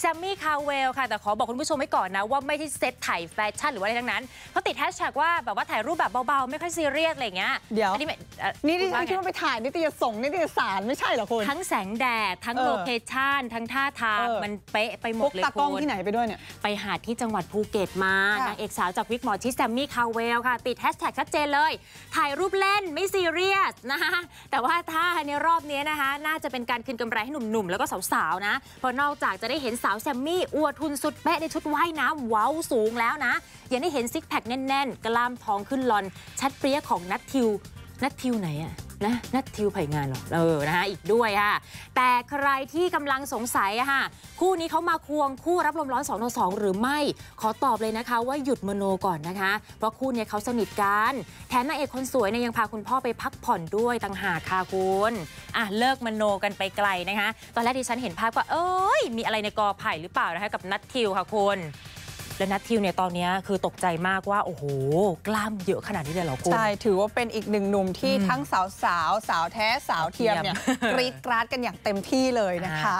แซมมี่คาเวลค่ะ แต่ขอบอกคุณผู้ชมไว้ก่อนนะ ว่าไม่ใช่เซตถ่ายแฟชั่นหรือว่าอะไรทั้งนั้นเขาติดแฮชแท็กว่าแบบว่าถ่ายรูปแบบเบาๆ ไม่ค่อยซีเรียสอะไรอย่างเงี้ยเดี๋ยวอันนี้ไม่เอ่อนี่ดิคุณฉัว่านไงคิดว่าไปถ่ายนิตยสงฆ์นิตยสารไม่ใช่เหรอคุณ ทั้งแสงแดด ทั้งเออโลเคชั่นทั้งท่าทางเออ มันเป๊ะไปหมพดกเลยตากล้องคุณ ที่ไหนไปด้วยเนี่ย ไปหาที่จังหวัดภูเก็ตมา ค่ะ นางเอกสาวจากวิกหมอชิดแซมมี่คาเวลค่ะ ติดแฮชแท็กชัดเจนเลย ถ่ายรูปเล่นไม่ซีเรียสนะคะแต่ว่าถ้าในรอบนี้นะคะ น่าจะเป็นการคืนกำไรให้หนุ่มๆ แล้วก็สาวๆ นะ เพราะนอกจากจะได้เห็นสาวแซมมี่อวดทุนสุดเป๊ะในชุดว่ายน้ำเว้าวสูงแล้วนะยังได้เห็นซิกแพคแน่นๆ กล้ามท้องขึ้นลอน ชัดเปรี้ยของนัททิว นัททิวไหนอะนะนัททิวไผ่งานหรอเออนะคะอีกด้วยค่ะ แต่ใครที่กำลังสงสัยอะค่ะ คู่นี้เขามาควงคู่รับลมร้อน2ต่อ2หรือไม่ ขอตอบเลยนะคะ ว่าหยุดมโนก่อนนะคะ เพราะคู่นี้เขาสนิทกันแถมนางเอกคนสวยเนี่ยยังพาคุณพ่อไปพักผ่อนด้วยต่างหากค่ะคุณอะเลิกมโนกันไปไกลนะคะ ตอนแรกที่ฉันเห็นภาพก็เอ้ยมีอะไรในกอไผ่หรือเปล่านะคะกับนัททิวค่ะคุณ และนัททิวเนี่ยตอนเนี้ยคือตกใจมากว่า โอ้โห กล้ามเยอะขนาดนี้เลยเหรอคุณ ใช่ ถือว่าเป็นอีกหนึ่งหนุ่มที่อืมทั้งสาวสาวๆสาวแท้สาวเทียมเนี่ยเทียมกรีดกราดกันอย่างเต็มที่เลยนะคะ